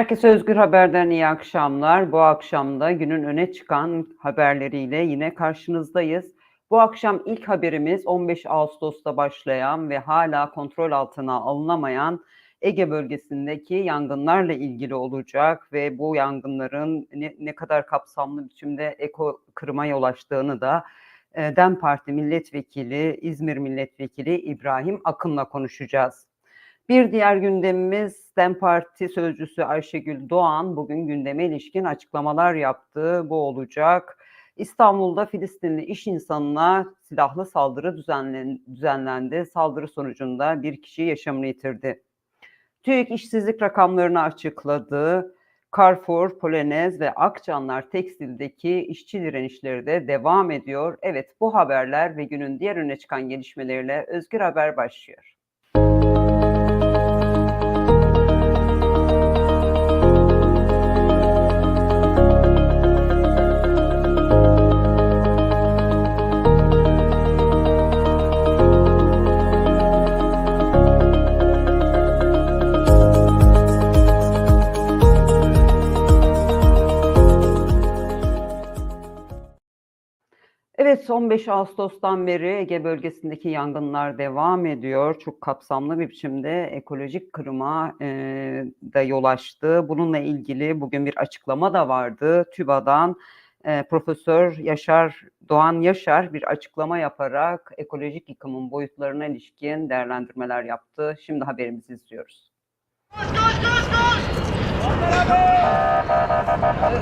Herkese Özgür Haber'den iyi akşamlar. Bu akşam da günün öne çıkan haberleriyle yine karşınızdayız. Bu akşam ilk haberimiz 15 Ağustos'ta başlayan ve hala kontrol altına alınamayan Ege bölgesindeki yangınlarla ilgili olacak ve bu yangınların ne, ne kadar kapsamlı biçimde eko kırıma yol açtığını da DEM Parti Milletvekili, İzmir Milletvekili İbrahim Akın'la konuşacağız. Bir diğer gündemimiz DEM Parti Sözcüsü Ayşegül Doğan bugün gündeme ilişkin açıklamalar yaptı. Bu olacak. İstanbul'da Filistinli iş insanına silahlı saldırı düzenlen, düzenlendi. Saldırı sonucunda bir kişi yaşamını yitirdi. TÜİK işsizlik rakamlarını açıkladı. Carrefour, Polonez ve Akçanlar Tekstil'deki işçi direnişleri de devam ediyor. Evet bu haberler ve günün diğer öne çıkan gelişmeleriyle Özgür Haber başlıyor. Evet 15 Ağustos'tan beri Ege bölgesindeki yangınlar devam ediyor. Çok kapsamlı bir biçimde ekolojik kırıma e, da yol açtı. Bununla ilgili bugün bir açıklama da vardı. TÜBA'dan e, Profesör Yaşar Doğan Yaşar bir açıklama yaparak ekolojik yıkımın boyutlarına ilişkin değerlendirmeler yaptı. Şimdi haberimizi izliyoruz. Koş koş koş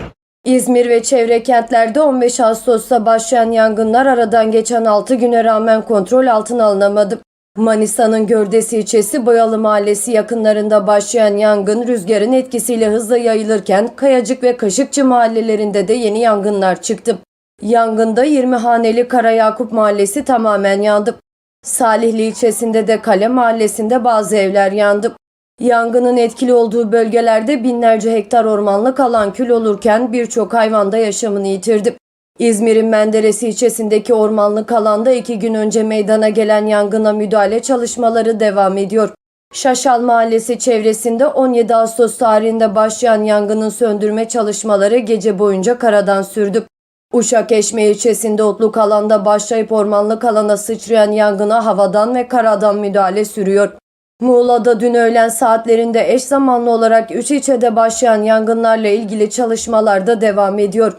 koş! İzmir ve çevre kentlerde 15 Ağustos'ta başlayan yangınlar aradan geçen 6 güne rağmen kontrol altına alınamadı. Manisa'nın Gördesi ilçesi Boyalı Mahallesi yakınlarında başlayan yangın rüzgarın etkisiyle hızla yayılırken Kayacık ve Kaşıkçı mahallelerinde de yeni yangınlar çıktı. Yangında 20 haneli Karayakup Mahallesi tamamen yandı. Salihli ilçesinde de Kale Mahallesi'nde bazı evler yandı. Yangının etkili olduğu bölgelerde binlerce hektar ormanlık alan kül olurken birçok hayvan da yaşamını yitirdi. İzmir'in Menderes ilçesindeki ormanlık alanda iki gün önce meydana gelen yangına müdahale çalışmaları devam ediyor. Şaşal Mahallesi çevresinde 17 Ağustos tarihinde başlayan yangının söndürme çalışmaları gece boyunca karadan sürdü. Uşak Eşme ilçesinde otluk alanda başlayıp ormanlık alana sıçrayan yangına havadan ve karadan müdahale sürüyor. Muğla'da dün öğlen saatlerinde eş zamanlı olarak 3 ilçede başlayan yangınlarla ilgili çalışmalar da devam ediyor.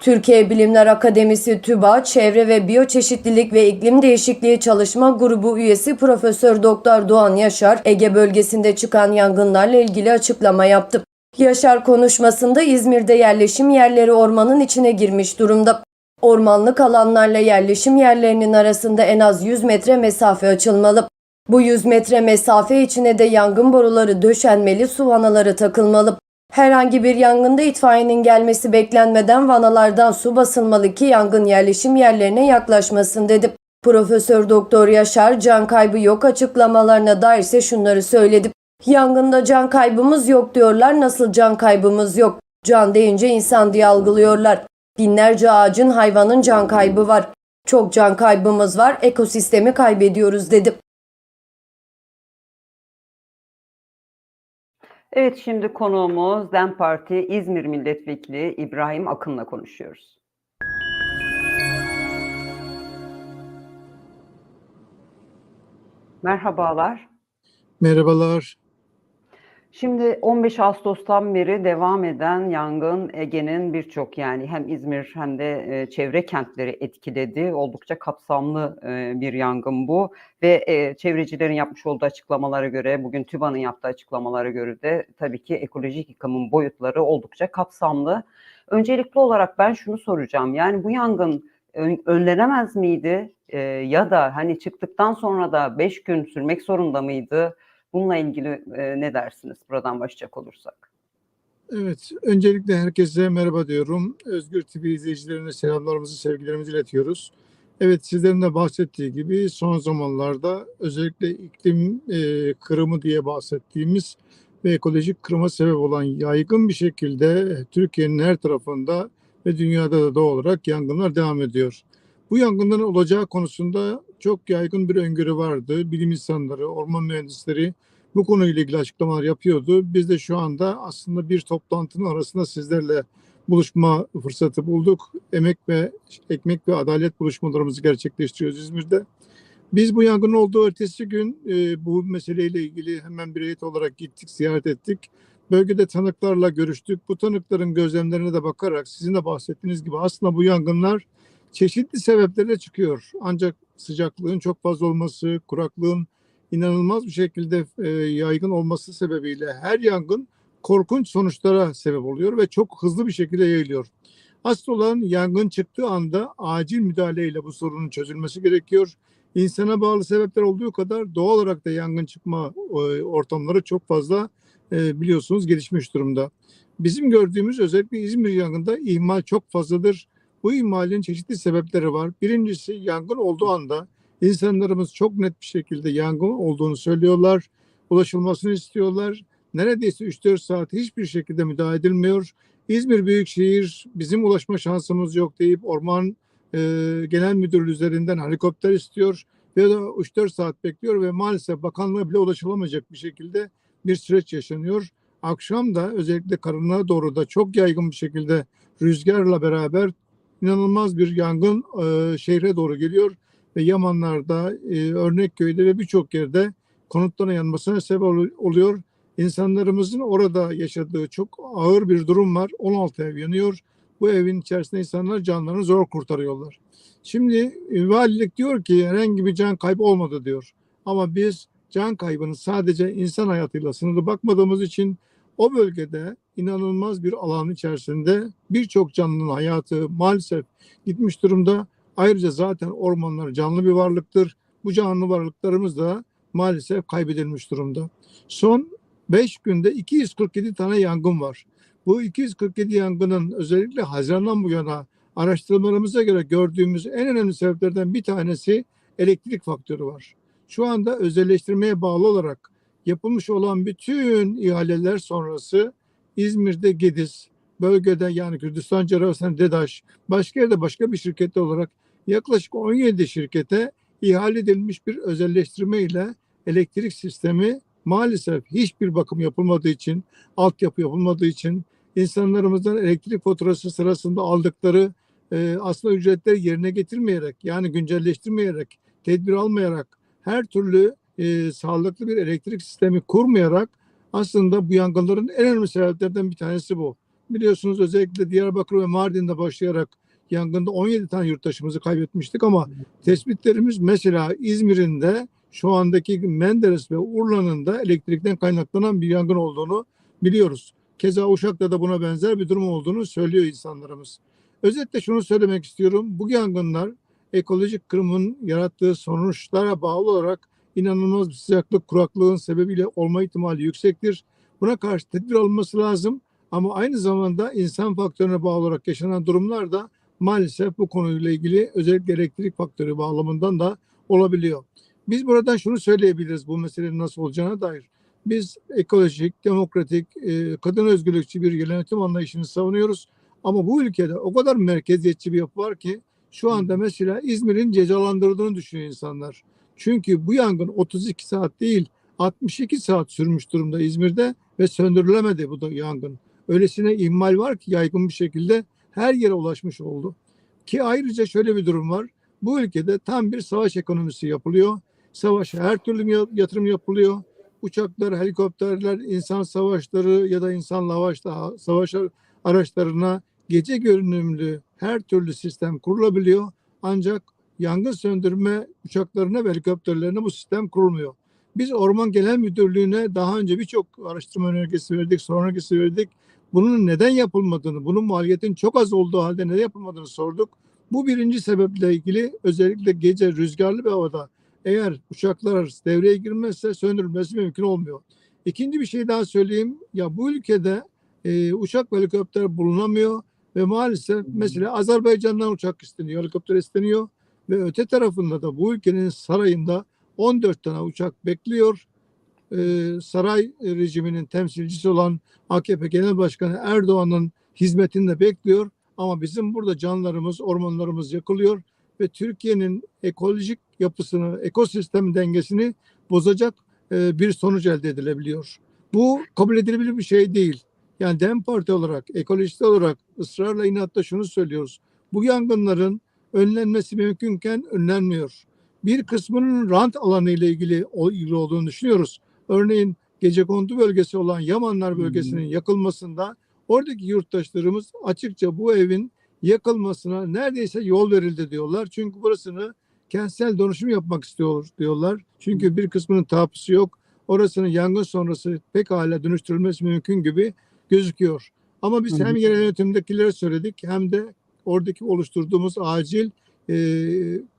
Türkiye Bilimler Akademisi TÜBA Çevre ve Biyoçeşitlilik ve İklim Değişikliği Çalışma Grubu üyesi Profesör Doktor Doğan Yaşar, Ege bölgesinde çıkan yangınlarla ilgili açıklama yaptı. Yaşar konuşmasında İzmir'de yerleşim yerleri ormanın içine girmiş durumda. Ormanlık alanlarla yerleşim yerlerinin arasında en az 100 metre mesafe açılmalı. Bu 100 metre mesafe içine de yangın boruları döşenmeli, su vanaları takılmalı. Herhangi bir yangında itfaiyenin gelmesi beklenmeden vanalardan su basılmalı ki yangın yerleşim yerlerine yaklaşmasın dedi. Profesör Doktor Yaşar can kaybı yok açıklamalarına dair ise şunları söyledi. Yangında can kaybımız yok diyorlar. Nasıl can kaybımız yok? Can deyince insan diye algılıyorlar. Binlerce ağacın hayvanın can kaybı var. Çok can kaybımız var. Ekosistemi kaybediyoruz dedi. Evet şimdi konuğumuz DEM Parti İzmir Milletvekili İbrahim Akın'la konuşuyoruz. Merhabalar. Merhabalar. Şimdi 15 Ağustos'tan beri devam eden yangın Ege'nin birçok yani hem İzmir hem de e, çevre kentleri etkiledi. Oldukça kapsamlı e, bir yangın bu ve e, çevrecilerin yapmış olduğu açıklamalara göre bugün TÜBA'nın yaptığı açıklamalara göre de tabii ki ekolojik yıkımın boyutları oldukça kapsamlı. Öncelikli olarak ben şunu soracağım yani bu yangın ön- önlenemez miydi ya da hani çıktıktan sonra da 5 gün sürmek zorunda mıydı? Bununla ilgili e, ne dersiniz buradan başlayacak olursak? Evet, öncelikle herkese merhaba diyorum. Özgür TV izleyicilerine selamlarımızı, sevgilerimizi iletiyoruz. Evet, sizlerin de bahsettiği gibi son zamanlarda özellikle iklim e, kırımı diye bahsettiğimiz ve ekolojik kırıma sebep olan yaygın bir şekilde Türkiye'nin her tarafında ve dünyada da doğal olarak yangınlar devam ediyor. Bu yangınların olacağı konusunda çok yaygın bir öngörü vardı. Bilim insanları, orman mühendisleri bu konuyla ilgili açıklamalar yapıyordu. Biz de şu anda aslında bir toplantının arasında sizlerle buluşma fırsatı bulduk. Emek ve ekmek ve adalet buluşmalarımızı gerçekleştiriyoruz İzmir'de. Biz bu yangının olduğu ertesi gün e, bu meseleyle ilgili hemen bir heyet olarak gittik, ziyaret ettik. Bölgede tanıklarla görüştük. Bu tanıkların gözlemlerine de bakarak sizin de bahsettiğiniz gibi aslında bu yangınlar çeşitli sebeplerle çıkıyor. Ancak sıcaklığın çok fazla olması, kuraklığın inanılmaz bir şekilde e, yaygın olması sebebiyle her yangın korkunç sonuçlara sebep oluyor ve çok hızlı bir şekilde yayılıyor. Asıl olan yangın çıktığı anda acil müdahaleyle bu sorunun çözülmesi gerekiyor. İnsana bağlı sebepler olduğu kadar doğal olarak da yangın çıkma e, ortamları çok fazla e, biliyorsunuz gelişmiş durumda. Bizim gördüğümüz özellikle İzmir yangında ihmal çok fazladır. Bu ihmalin çeşitli sebepleri var. Birincisi yangın olduğu anda insanlarımız çok net bir şekilde yangın olduğunu söylüyorlar. Ulaşılmasını istiyorlar. Neredeyse 3-4 saat hiçbir şekilde müdahale edilmiyor. İzmir Büyükşehir bizim ulaşma şansımız yok deyip orman e, genel müdürlüğü üzerinden helikopter istiyor ve de 3-4 saat bekliyor ve maalesef bakanlığa bile ulaşılamayacak bir şekilde bir süreç yaşanıyor. Akşam da özellikle karanlığa doğru da çok yaygın bir şekilde rüzgarla beraber inanılmaz bir yangın e, şehre doğru geliyor ve Yamanlar'da, e, Örnekköy'de ve birçok yerde konutların yanmasına sebep ol- oluyor. İnsanlarımızın orada yaşadığı çok ağır bir durum var. 16 ev yanıyor. Bu evin içerisinde insanlar canlarını zor kurtarıyorlar. Şimdi e, valilik diyor ki herhangi bir can kaybı olmadı diyor. Ama biz can kaybını sadece insan hayatıyla sınırlı bakmadığımız için o bölgede inanılmaz bir alan içerisinde birçok canlının hayatı maalesef gitmiş durumda. Ayrıca zaten ormanlar canlı bir varlıktır. Bu canlı varlıklarımız da maalesef kaybedilmiş durumda. Son 5 günde 247 tane yangın var. Bu 247 yangının özellikle Haziran'dan bu yana araştırmalarımıza göre gördüğümüz en önemli sebeplerden bir tanesi elektrik faktörü var. Şu anda özelleştirmeye bağlı olarak yapılmış olan bütün ihaleler sonrası İzmir'de Gediz, bölgede yani Kürdistan Cerrahpaşa'nın DEDAŞ, başka yerde başka bir şirkette olarak yaklaşık 17 şirkete ihale edilmiş bir özelleştirme ile elektrik sistemi maalesef hiçbir bakım yapılmadığı için, altyapı yapılmadığı için insanlarımızdan elektrik faturası sırasında aldıkları e, aslında ücretleri yerine getirmeyerek yani güncelleştirmeyerek, tedbir almayarak her türlü e, sağlıklı bir elektrik sistemi kurmayarak aslında bu yangınların en önemli sebeplerden bir tanesi bu. Biliyorsunuz özellikle Diyarbakır ve Mardin'de başlayarak yangında 17 tane yurttaşımızı kaybetmiştik ama tespitlerimiz mesela İzmir'in de şu andaki Menderes ve Urla'nın da elektrikten kaynaklanan bir yangın olduğunu biliyoruz. Keza Uşak'ta da buna benzer bir durum olduğunu söylüyor insanlarımız. Özetle şunu söylemek istiyorum. Bu yangınlar ekolojik kırımın yarattığı sonuçlara bağlı olarak inanılmaz bir sıcaklık kuraklığın sebebiyle olma ihtimali yüksektir. Buna karşı tedbir alınması lazım ama aynı zamanda insan faktörüne bağlı olarak yaşanan durumlar da maalesef bu konuyla ilgili özellikle elektrik faktörü bağlamından da olabiliyor. Biz buradan şunu söyleyebiliriz bu meselenin nasıl olacağına dair. Biz ekolojik, demokratik, e, kadın özgürlükçü bir yönetim anlayışını savunuyoruz. Ama bu ülkede o kadar merkeziyetçi bir yapı var ki şu anda mesela İzmir'in cezalandırdığını düşünüyor insanlar. Çünkü bu yangın 32 saat değil 62 saat sürmüş durumda İzmir'de ve söndürülemedi bu da yangın. Öylesine ihmal var ki yaygın bir şekilde her yere ulaşmış oldu. Ki ayrıca şöyle bir durum var. Bu ülkede tam bir savaş ekonomisi yapılıyor. Savaşa her türlü yatırım yapılıyor. Uçaklar, helikopterler, insan savaşları ya da insan lavaşta savaş araçlarına gece görünümlü her türlü sistem kurulabiliyor. Ancak yangın söndürme uçaklarına ve helikopterlerine bu sistem kurulmuyor. Biz Orman Genel Müdürlüğü'ne daha önce birçok araştırma önergesi verdik, soru önergesi verdik. Bunun neden yapılmadığını, bunun maliyetin çok az olduğu halde neden yapılmadığını sorduk. Bu birinci sebeple ilgili özellikle gece rüzgarlı bir havada eğer uçaklar devreye girmezse söndürülmesi mümkün olmuyor. İkinci bir şey daha söyleyeyim. Ya bu ülkede e, uçak ve helikopter bulunamıyor ve maalesef mesela Azerbaycan'dan uçak isteniyor, helikopter isteniyor ve öte tarafında da bu ülkenin sarayında 14 tane uçak bekliyor. Ee, saray rejiminin temsilcisi olan AKP Genel Başkanı Erdoğan'ın hizmetinde bekliyor. Ama bizim burada canlarımız, ormanlarımız yakılıyor ve Türkiye'nin ekolojik yapısını, ekosistem dengesini bozacak e, bir sonuç elde edilebiliyor. Bu kabul edilebilir bir şey değil. Yani DEM Parti olarak, ekolojist olarak ısrarla inatla şunu söylüyoruz. Bu yangınların önlenmesi mümkünken önlenmiyor. Bir kısmının rant alanı ile ilgili, olduğunu düşünüyoruz. Örneğin Gecekondu bölgesi olan Yamanlar bölgesinin yakılmasında oradaki yurttaşlarımız açıkça bu evin yakılmasına neredeyse yol verildi diyorlar. Çünkü burasını kentsel dönüşüm yapmak istiyor diyorlar. Çünkü bir kısmının tapusu yok. Orasının yangın sonrası pekala dönüştürülmesi mümkün gibi gözüküyor. Ama biz hem yerel yönetimdekilere söyledik hem de oradaki oluşturduğumuz acil e,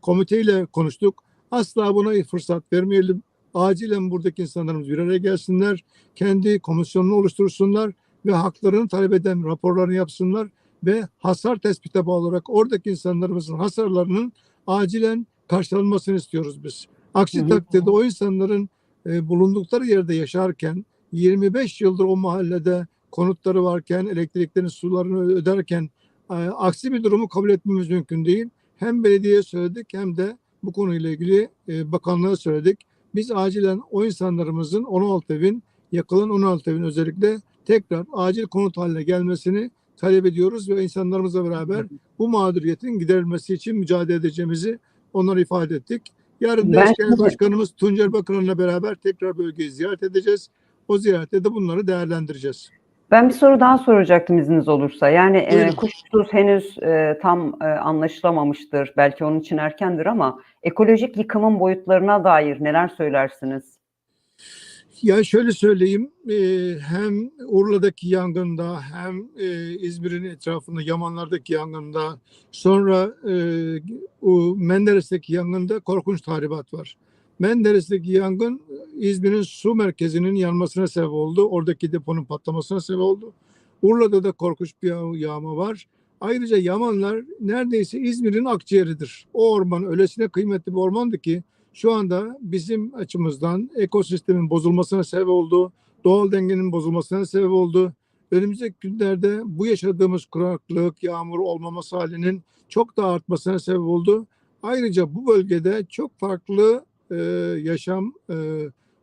komiteyle konuştuk. Asla buna fırsat vermeyelim. Acilen buradaki insanlarımız bir araya gelsinler. Kendi komisyonunu oluştursunlar ve haklarını talep eden raporlarını yapsınlar ve hasar tespite bağlı olarak oradaki insanlarımızın hasarlarının acilen karşılanmasını istiyoruz biz. Aksi Hı hı. takdirde o insanların e, bulundukları yerde yaşarken 25 yıldır o mahallede konutları varken, elektriklerin sularını öderken aksi bir durumu kabul etmemiz mümkün değil. Hem belediyeye söyledik hem de bu konuyla ilgili e, bakanlığa söyledik. Biz acilen o insanlarımızın 16 evin, yakılan 16 evin özellikle tekrar acil konut haline gelmesini talep ediyoruz ve insanlarımızla beraber bu mağduriyetin giderilmesi için mücadele edeceğimizi onlara ifade ettik. Yarın da Ben eş Genel şimdi- Başkanımız Tuncer Bakan'la beraber tekrar bölgeyi ziyaret edeceğiz. O ziyarette de bunları değerlendireceğiz. Ben bir soru daha soracaktım izniniz olursa. Yani e, kuşkusuz henüz e, tam e, anlaşılamamıştır. Belki onun için erkendir ama ekolojik yıkımın boyutlarına dair neler söylersiniz? Ya şöyle söyleyeyim, e, hem Urla'daki yangında hem e, İzmir'in etrafında Yamanlar'daki yangında sonra e, o Menderes'teki yangında korkunç tahribat var. Menderes'teki yangın İzmir'in su merkezinin yanmasına sebep oldu. Oradaki deponun patlamasına sebep oldu. Urla'da da korkunç bir yağ- yağma var. Ayrıca Yamanlar neredeyse İzmir'in akciğeridir. O orman öylesine kıymetli bir ormandı ki şu anda bizim açımızdan ekosistemin bozulmasına sebep oldu. Doğal dengenin bozulmasına sebep oldu. Önümüzdeki günlerde bu yaşadığımız kuraklık, yağmur olmaması halinin çok daha artmasına sebep oldu. Ayrıca bu bölgede çok farklı e, yaşam e,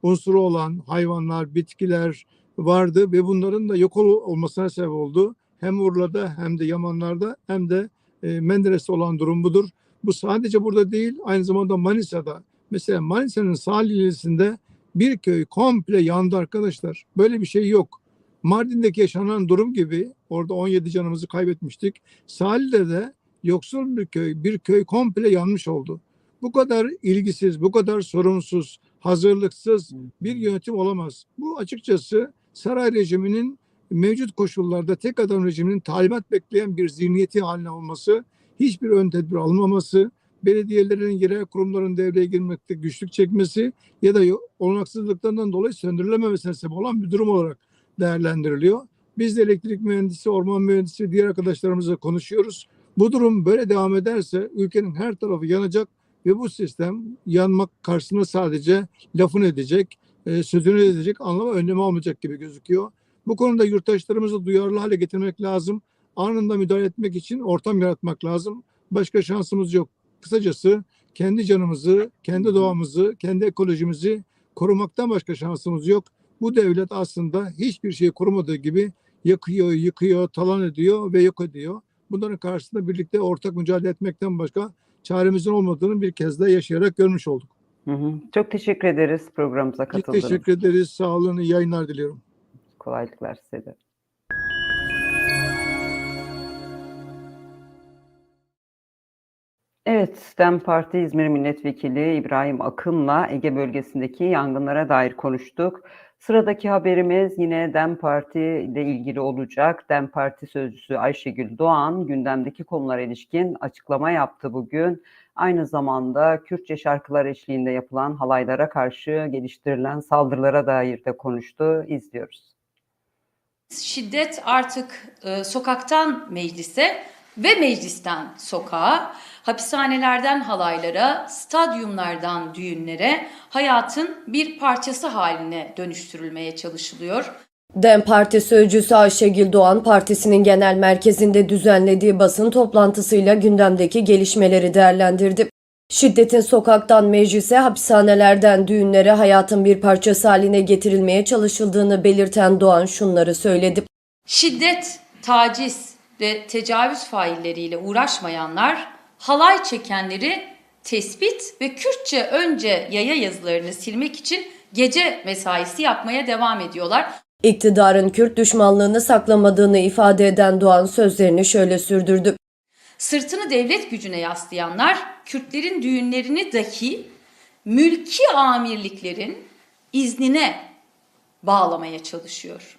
unsuru olan hayvanlar, bitkiler vardı ve bunların da yok ol- olmasına sebep oldu. Hem Urla'da hem de Yamanlar'da hem de e, Menderes'te olan durum budur. Bu sadece burada değil, aynı zamanda Manisa'da. Mesela Manisa'nın Salih ilçesinde bir köy komple yandı arkadaşlar. Böyle bir şey yok. Mardin'deki yaşanan durum gibi orada 17 canımızı kaybetmiştik. Salih'de de yoksul bir köy, bir köy komple yanmış oldu. Bu kadar ilgisiz, bu kadar sorumsuz, hazırlıksız bir yönetim olamaz. Bu açıkçası saray rejiminin mevcut koşullarda tek adam rejiminin talimat bekleyen bir zihniyeti haline olması, hiçbir ön tedbir almaması, belediyelerin yerel kurumların devreye girmekte güçlük çekmesi ya da olanaksızlıklarından dolayı söndürülememesine sebep olan bir durum olarak değerlendiriliyor. Biz de elektrik mühendisi, orman mühendisi, diğer arkadaşlarımızla konuşuyoruz. Bu durum böyle devam ederse ülkenin her tarafı yanacak ve bu sistem yanmak karşısında sadece lafını edecek, e, sözünü edecek anlama önlemi almayacak gibi gözüküyor. Bu konuda yurttaşlarımızı duyarlı hale getirmek lazım. Anında müdahale etmek için ortam yaratmak lazım. Başka şansımız yok. Kısacası kendi canımızı, kendi doğamızı, kendi ekolojimizi korumaktan başka şansımız yok. Bu devlet aslında hiçbir şeyi korumadığı gibi yakıyor, yıkıyor, talan ediyor ve yok ediyor. Bunların karşısında birlikte ortak mücadele etmekten başka çaremizin olmadığını bir kez daha yaşayarak görmüş olduk. Hı hı. Çok teşekkür ederiz programımıza katıldığınız için. teşekkür ederiz. Sağ olun. iyi yayınlar diliyorum. Kolaylıklar size de. Evet, DEM Parti İzmir Milletvekili İbrahim Akın'la Ege bölgesindeki yangınlara dair konuştuk. Sıradaki haberimiz yine DEM Parti ile ilgili olacak. DEM Parti sözcüsü Ayşegül Doğan gündemdeki konulara ilişkin açıklama yaptı bugün. Aynı zamanda Kürtçe şarkılar eşliğinde yapılan halaylara karşı geliştirilen saldırılara dair de konuştu. İzliyoruz. Şiddet artık e, sokaktan meclise ve meclisten sokağa, hapishanelerden halaylara, stadyumlardan düğünlere hayatın bir parçası haline dönüştürülmeye çalışılıyor. DEM Parti sözcüsü Ayşegül Doğan partisinin genel merkezinde düzenlediği basın toplantısıyla gündemdeki gelişmeleri değerlendirdi. Şiddetin sokaktan meclise, hapishanelerden düğünlere hayatın bir parçası haline getirilmeye çalışıldığını belirten Doğan şunları söyledi. Şiddet, taciz ve tecavüz failleriyle uğraşmayanlar halay çekenleri tespit ve Kürtçe önce yaya yazılarını silmek için gece mesaisi yapmaya devam ediyorlar. İktidarın Kürt düşmanlığını saklamadığını ifade eden Doğan sözlerini şöyle sürdürdü. Sırtını devlet gücüne yaslayanlar Kürtlerin düğünlerini dahi mülki amirliklerin iznine bağlamaya çalışıyor.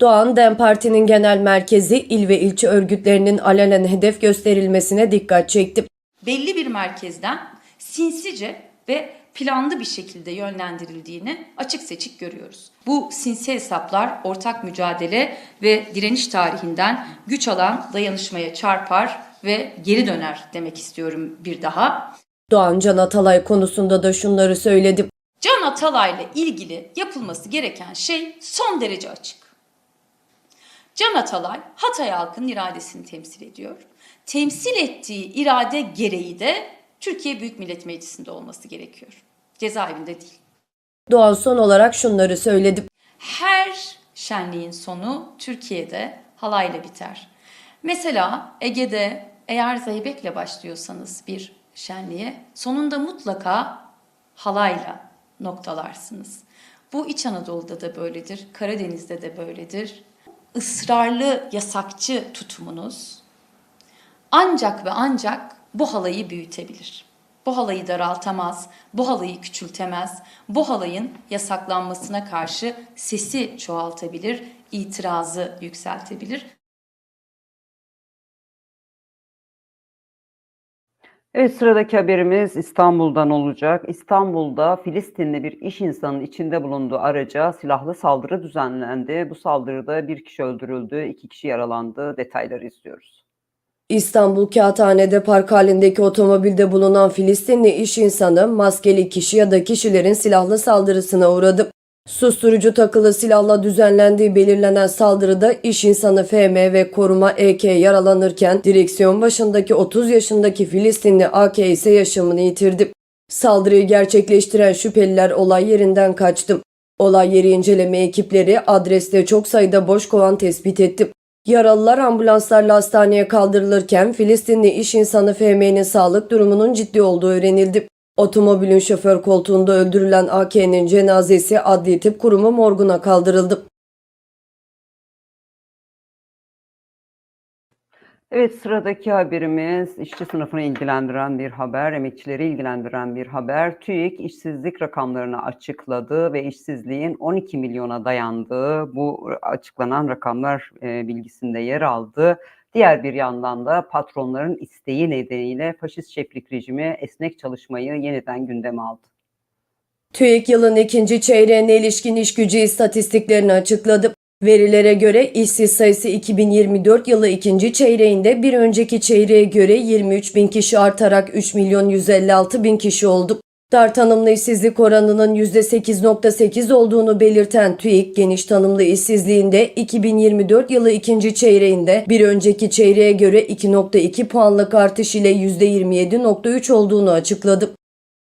Doğan, DEM Parti'nin genel merkezi il ve ilçe örgütlerinin alenen hedef gösterilmesine dikkat çekti. belli bir merkezden sinsice ve planlı bir şekilde yönlendirildiğini açık seçik görüyoruz. Bu sinsi hesaplar ortak mücadele ve direniş tarihinden güç alan dayanışmaya çarpar ve geri döner demek istiyorum bir daha. Doğan Can Atalay konusunda da şunları söyledi. Can Atalay'la ilgili yapılması gereken şey son derece açık. Can Atalay Hatay halkının iradesini temsil ediyor. Temsil ettiği irade gereği de Türkiye Büyük Millet Meclisi'nde olması gerekiyor. Cezaevinde değil. Doğan son olarak şunları söyledi. Her şenliğin sonu Türkiye'de halayla biter. Mesela Ege'de eğer zeybekle başlıyorsanız bir şenliğe sonunda mutlaka halayla noktalarsınız. Bu İç Anadolu'da da böyledir, Karadeniz'de de böyledir. Israrlı yasakçı tutumunuz ancak ve ancak bu halayı büyütebilir. Bu halayı daraltamaz, bu halayı küçültemez, bu halayın yasaklanmasına karşı sesi çoğaltabilir, itirazı yükseltebilir. Evet sıradaki haberimiz İstanbul'dan olacak. İstanbul'da Filistinli bir iş insanının içinde bulunduğu araca silahlı saldırı düzenlendi. Bu saldırıda bir kişi öldürüldü, iki kişi yaralandı. Detayları izliyoruz. İstanbul Kağıthane'de park halindeki otomobilde bulunan Filistinli iş insanı maskeli kişi ya da kişilerin silahlı saldırısına uğradı. Susturucu takılı silahla düzenlendiği belirlenen saldırıda iş insanı FM ve koruma EK yaralanırken direksiyon başındaki 30 yaşındaki Filistinli AK ise yaşamını yitirdi. Saldırıyı gerçekleştiren şüpheliler olay yerinden kaçtı. Olay yeri inceleme ekipleri adreste çok sayıda boş kovan tespit etti. Yaralılar ambulanslarla hastaneye kaldırılırken Filistinli iş insanı FM'nin sağlık durumunun ciddi olduğu öğrenildi. Otomobilin şoför koltuğunda öldürülen AK'nin cenazesi adli tıp kurumu morguna kaldırıldı. Evet sıradaki haberimiz işçi sınıfını ilgilendiren bir haber, emekçileri ilgilendiren bir haber. TÜİK işsizlik rakamlarını açıkladı ve işsizliğin 12 milyona dayandığı bu açıklanan rakamlar e, bilgisinde yer aldı. Diğer bir yandan da patronların isteği nedeniyle faşist şeflik rejimi esnek çalışmayı yeniden gündeme aldı. TÜİK yılın ikinci çeyreğine ilişkin iş gücü istatistiklerini açıkladı. Verilere göre işsiz sayısı 2024 yılı ikinci çeyreğinde bir önceki çeyreğe göre 23 bin kişi artarak 3 milyon 156 bin kişi oldu. Dar tanımlı işsizlik oranının %8.8 olduğunu belirten TÜİK, geniş tanımlı işsizliğinde 2024 yılı ikinci çeyreğinde bir önceki çeyreğe göre 2.2 puanlık artış ile %27.3 olduğunu açıkladı.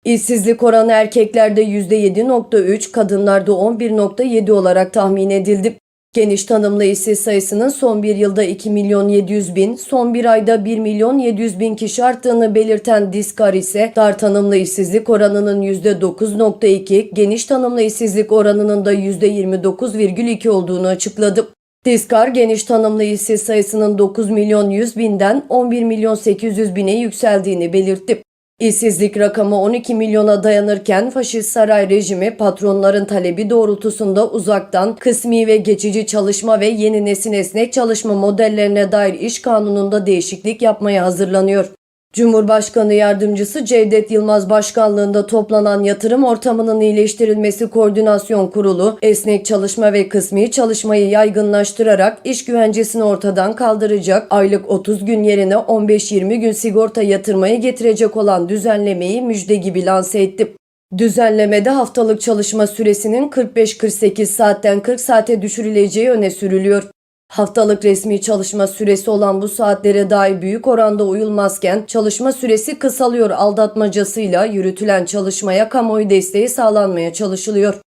İşsizlik oranı erkeklerde %7.3, kadınlarda 11.7 olarak tahmin edildi. Geniş tanımlı işsiz sayısının son bir yılda 2 milyon 700 bin, son bir ayda 1 milyon 700 bin kişi arttığını belirten Diskar ise dar tanımlı işsizlik oranının %9.2, geniş tanımlı işsizlik oranının da %29,2 olduğunu açıkladı. Diskar geniş tanımlı işsiz sayısının 9 milyon 100 binden 11 milyon 800 bine yükseldiğini belirtti. İşsizlik rakamı 12 milyona dayanırken faşist saray rejimi patronların talebi doğrultusunda uzaktan kısmi ve geçici çalışma ve yeni nesil esnek çalışma modellerine dair iş kanununda değişiklik yapmaya hazırlanıyor. Cumhurbaşkanı Yardımcısı Cevdet Yılmaz başkanlığında toplanan yatırım ortamının iyileştirilmesi koordinasyon kurulu, esnek çalışma ve kısmi çalışmayı yaygınlaştırarak iş güvencesini ortadan kaldıracak, aylık 30 gün yerine 15-20 gün sigorta yatırmayı getirecek olan düzenlemeyi müjde gibi lanse etti. Düzenlemede haftalık çalışma süresinin 45-48 saatten 40 saate düşürüleceği öne sürülüyor. Haftalık resmi çalışma süresi olan bu saatlere dair büyük oranda uyulmazken çalışma süresi kısalıyor aldatmacasıyla yürütülen çalışmaya kamuoyu desteği sağlanmaya çalışılıyor.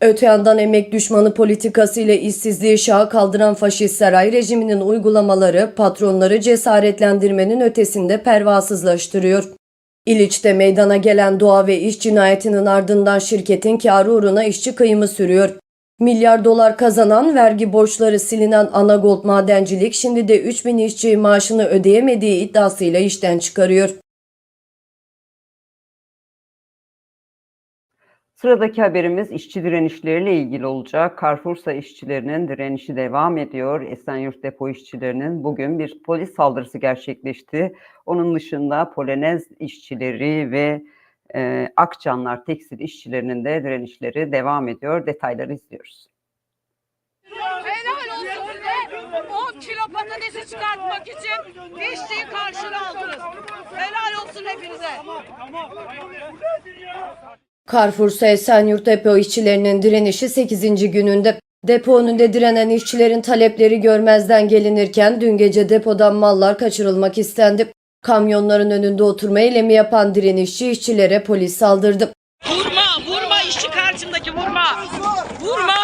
Öte yandan emek düşmanı politikası ile işsizliği şaha kaldıran faşist saray rejiminin uygulamaları patronları cesaretlendirmenin ötesinde pervasızlaştırıyor. İliç'te meydana gelen doğa ve iş cinayetinin ardından şirketin karı uğruna işçi kıyımı sürüyor. Milyar dolar kazanan, vergi borçları silinen Anagold Madencilik şimdi de 3000 işçi maaşını ödeyemediği iddiasıyla işten çıkarıyor. Sıradaki haberimiz işçi direnişleriyle ilgili olacak. Carrefour'sa işçilerinin direnişi devam ediyor. Esenyurt depo işçilerinin bugün bir polis saldırısı gerçekleşti. Onun dışında Polonez işçileri ve e, Akçanlar tekstil işçilerinin de direnişleri devam ediyor. Detayları izliyoruz. Helal olsun size. 10 kilo patatesi çıkartmak için işçiyi karşına aldınız. Helal olsun hepinize. Carrefour'sa Esenyurt depo işçilerinin direnişi 8. gününde. Depo önünde direnen işçilerin talepleri görmezden gelinirken dün gece depodan mallar kaçırılmak istendi. Kamyonların önünde oturma eylemi yapan direnişçi işçilere polis saldırdı. Vurma, vurma işçi karşımdaki vurma. Vurma.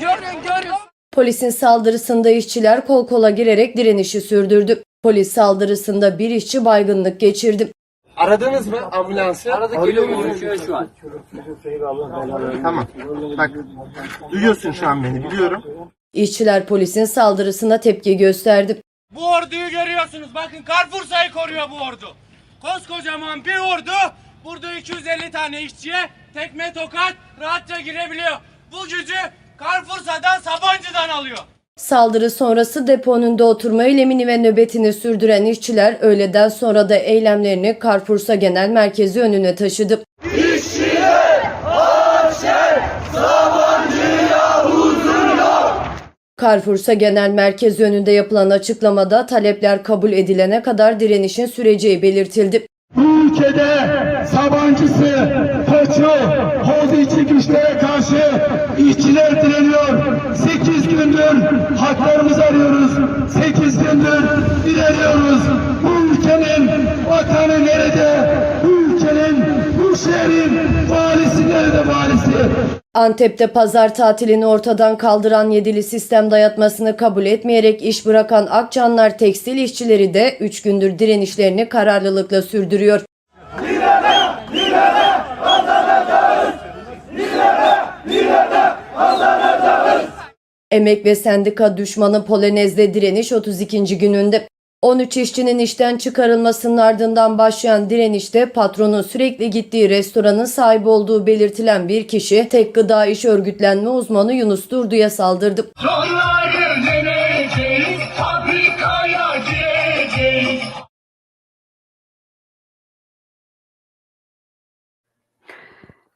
Görün, görün. Polisin saldırısında işçiler kol kola girerek direnişi sürdürdü. Polis saldırısında bir işçi baygınlık geçirdi. Aradınız mı ambulansı? Aradık geliyor konuşuyor şu an. Tamam. Bak duyuyorsun şu an beni biliyorum. İşçiler polisin saldırısına tepki gösterdi. Bu orduyu görüyorsunuz. Bakın Carrefour'sa'yı koruyor bu ordu. Koskocaman bir ordu burada 250 tane işçiye tekme tokat rahatça girebiliyor. Bu gücü Carrefour'sa'dan Sabancı'dan alıyor. Saldırı sonrası depo önünde oturma eylemini ve nöbetini sürdüren işçiler öğleden sonra da eylemlerini Carrefour'sa Genel Merkezi önüne taşıdı. Carrefour'sa Genel Merkezi önünde yapılan açıklamada talepler kabul edilene kadar direnişin süreceği belirtildi. bu ülkede Sabancısı, Koçu, Holdingçi güçlere karşı işçiler direniyor. 8 gündür haklarımızı arıyoruz. 8 gündür direniyoruz. Bu ülkenin vatanı nerede? Bu ülkenin, bu şehrin valisi nerede valisi? Antep'te pazar tatilini ortadan kaldıran yedili sistem dayatmasını kabul etmeyerek iş bırakan Akçanlar tekstil işçileri de 3 gündür direnişlerini kararlılıkla sürdürüyor. Emek ve sendika düşmanı Polonez'de direniş 32. gününde. 13 işçinin işten çıkarılmasının ardından başlayan direnişte patronun sürekli gittiği restoranın sahibi olduğu belirtilen bir kişi tek gıda iş örgütlenme uzmanı Yunus Durdu'ya saldırdı.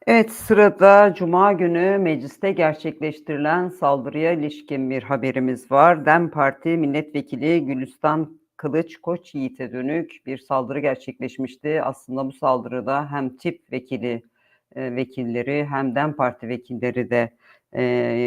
Evet sırada Cuma günü mecliste gerçekleştirilen saldırıya ilişkin bir haberimiz var. DEM Parti Milletvekili Gülistan Kılıç Koç Yiğit'e dönük bir saldırı gerçekleşmişti. Aslında bu saldırıda hem tip vekili e, vekilleri hem DEM Parti vekilleri de e,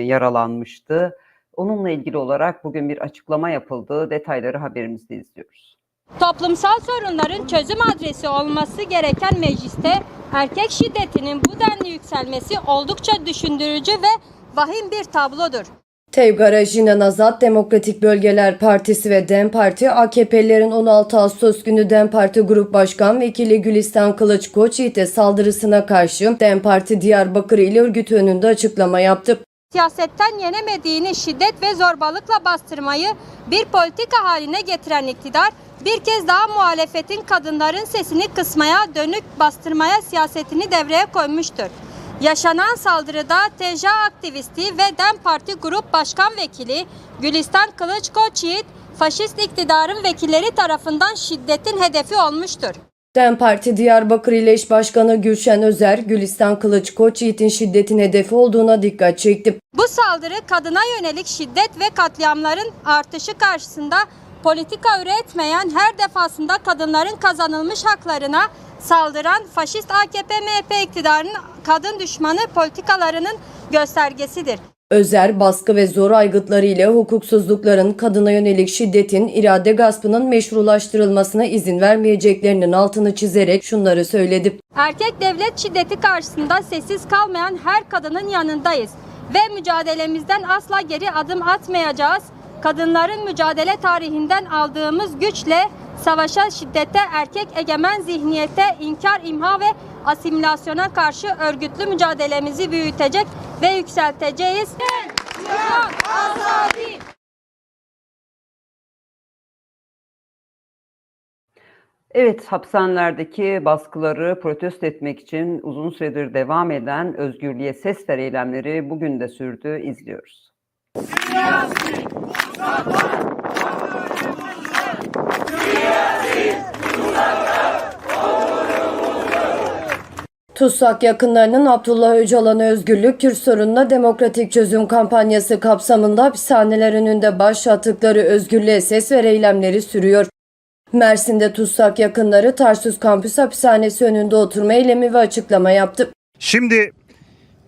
yaralanmıştı. Onunla ilgili olarak bugün bir açıklama yapıldı. Detayları haberimizde izliyoruz. Toplumsal sorunların çözüm adresi olması gereken mecliste erkek şiddetinin bu denli yükselmesi oldukça düşündürücü ve vahim bir tablodur. TEV Garajı'nın Azat Demokratik Bölgeler Partisi ve DEM Parti, AKP'lilerin 16 Ağustos günü DEM Parti Grup Başkan Vekili Gülistan Kılıç Koçyiğit'e saldırısına karşı DEM Parti Diyarbakır İl Örgütü önünde açıklama yaptı. Siyasetten yenemediğini şiddet ve zorbalıkla bastırmayı bir politika haline getiren iktidar, bir kez daha muhalefetin kadınların sesini kısmaya dönük bastırmaya siyasetini devreye koymuştur. Yaşanan saldırıda TJ aktivisti ve DEM Parti Grup Başkan Vekili Gülistan Kılıç Koçyiğit, faşist iktidarın vekilleri tarafından şiddetin hedefi olmuştur. DEM Parti Diyarbakır İl Eş Başkanı Gülşen Özer, Gülistan Kılıç Koçyiğit'in şiddetin hedefi olduğuna dikkat çekti. Bu saldırı kadına yönelik şiddet ve katliamların artışı karşısında politika üretmeyen her defasında kadınların kazanılmış haklarına saldıran faşist AKP MHP iktidarının kadın düşmanı politikalarının göstergesidir. Özer, baskı ve zor aygıtları ile hukuksuzlukların, kadına yönelik şiddetin, irade gaspının meşrulaştırılmasına izin vermeyeceklerinin altını çizerek şunları söyledi. Erkek devlet şiddeti karşısında sessiz kalmayan her kadının yanındayız ve mücadelemizden asla geri adım atmayacağız. Kadınların mücadele tarihinden aldığımız güçle savaşa, şiddete, erkek egemen zihniyete, inkar, imha ve asimilasyona karşı örgütlü mücadelemizi büyütecek ve yükselteceğiz. Evet, hapishanelerdeki baskıları protesto etmek için uzun süredir devam eden özgürlüğe ses ver eylemleri bugün de sürdü. İzliyoruz. TUSAK yakınlarının Abdullah Öcalan'a özgürlük Kürt sorununa demokratik çözüm kampanyası kapsamında hapishaneler önünde başlattıkları özgürlüğe ses ver eylemleri sürüyor. Mersin'de TUSAK yakınları Tarsus Kampüs Hapishanesi önünde oturma eylemi ve açıklama yaptı. Şimdi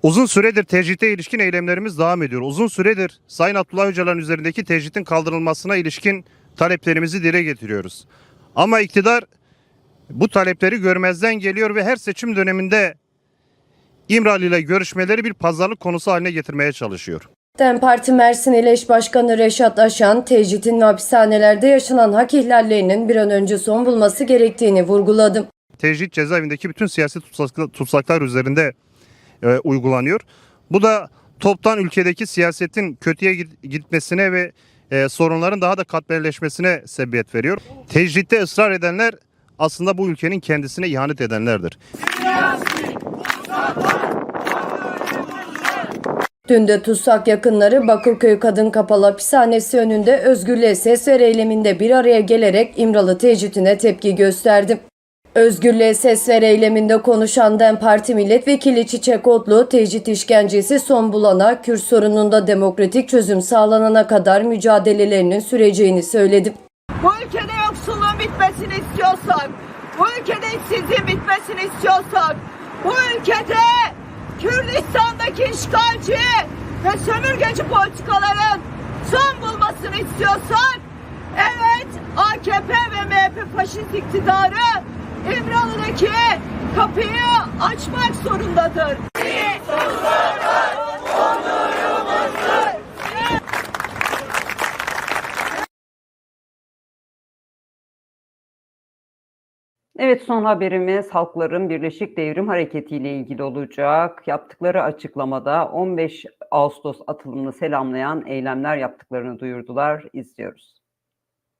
uzun süredir tecrite ilişkin eylemlerimiz devam ediyor. Uzun süredir Sayın Abdullah Öcalan üzerindeki tecritin kaldırılmasına ilişkin taleplerimizi dile getiriyoruz. Ama iktidar bu talepleri görmezden geliyor ve her seçim döneminde İmralı ile görüşmeleri bir pazarlık konusu haline getirmeye çalışıyor. DEM Parti Mersin İl Eş Başkanı Reşat Aşan, tecritin ve hapishanelerde yaşanan hak ihlallerinin bir an önce son bulması gerektiğini vurguladı. Tecrit cezaevindeki bütün siyasi tutsaklar, tutsaklar üzerinde e, uygulanıyor. Bu da toptan ülkedeki siyasetin kötüye git- gitmesine ve e, sorunların daha da katmerleşmesine sebebiyet veriyor. Tecritte ısrar edenler aslında bu ülkenin kendisine ihanet edenlerdir. Dün de TUSAK yakınları Bakırköy Kadın Kapalı Hapishanesi önünde özgürlüğe ses ver eyleminde bir araya gelerek İmralı tecritine tepki gösterdi. Özgürlüğe ses ver eyleminde konuşan DEM Parti Milletvekili Çiçek Otlu, tecrit işkencesi son bulana, Kürt sorununda demokratik çözüm sağlanana kadar mücadelelerinin süreceğini söyledi. Bu ülkede yoksulluğun bitmesini istiyorsak, bu ülkede işsizliğin bitmesini istiyorsak, bu ülkede Kürdistan'daki işgalci ve sömürgeci politikaların son bulmasını istiyorsak, evet AKP ve MHP faşist iktidarı İmralı'daki kapıyı açmak zorundadır. Evet son haberimiz Halkların Birleşik Devrim Hareketi ile ilgili olacak. Yaptıkları açıklamada 15 Ağustos atılımını selamlayan eylemler yaptıklarını duyurdular. İzliyoruz.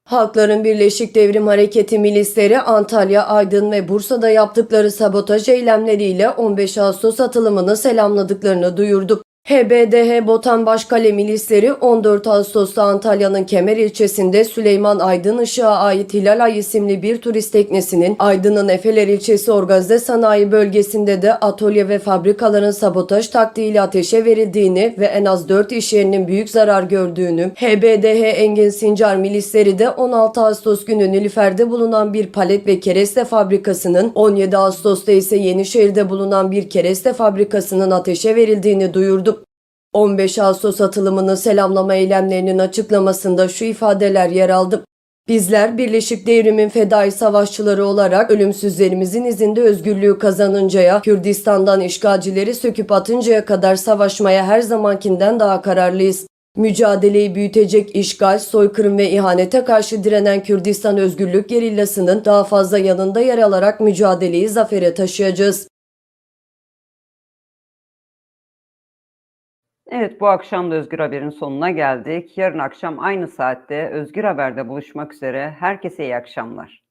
Halkların Birleşik Devrim Hareketi milisleri Antalya, Aydın ve Bursa'da yaptıkları sabotaj eylemleriyle 15 Ağustos atılımını selamladıklarını duyurdu. HBDH Botan Başkale milisleri 14 Ağustos'ta Antalya'nın Kemer ilçesinde Süleyman Aydın Işık'a ait Hilal Ay isimli bir turist teknesinin Aydın'ın Efeler ilçesi Orgaz'da sanayi bölgesinde de atölye ve fabrikaların sabotaj taktiğiyle ateşe verildiğini ve en az 4 iş yerinin büyük zarar gördüğünü, HBDH Engin Sincar milisleri de 16 Ağustos günü Nilüfer'de bulunan bir palet ve kereste fabrikasının 17 Ağustos'ta ise Yenişehir'de bulunan bir kereste fabrikasının ateşe verildiğini duyurdu. 15 Ağustos atılımını selamlama eylemlerinin açıklamasında şu ifadeler yer aldı. Bizler Birleşik Devrim'in fedai savaşçıları olarak ölümsüzlerimizin izinde özgürlüğü kazanıncaya, Kürdistan'dan işgalcileri söküp atıncaya kadar savaşmaya her zamankinden daha kararlıyız. Mücadeleyi büyütecek işgal, soykırım ve ihanete karşı direnen Kürdistan Özgürlük Gerillası'nın daha fazla yanında yer alarak mücadeleyi zafere taşıyacağız. Evet bu akşam da Özgür Haber'in sonuna geldik. Yarın akşam aynı saatte Özgür Haber'de buluşmak üzere. Herkese iyi akşamlar.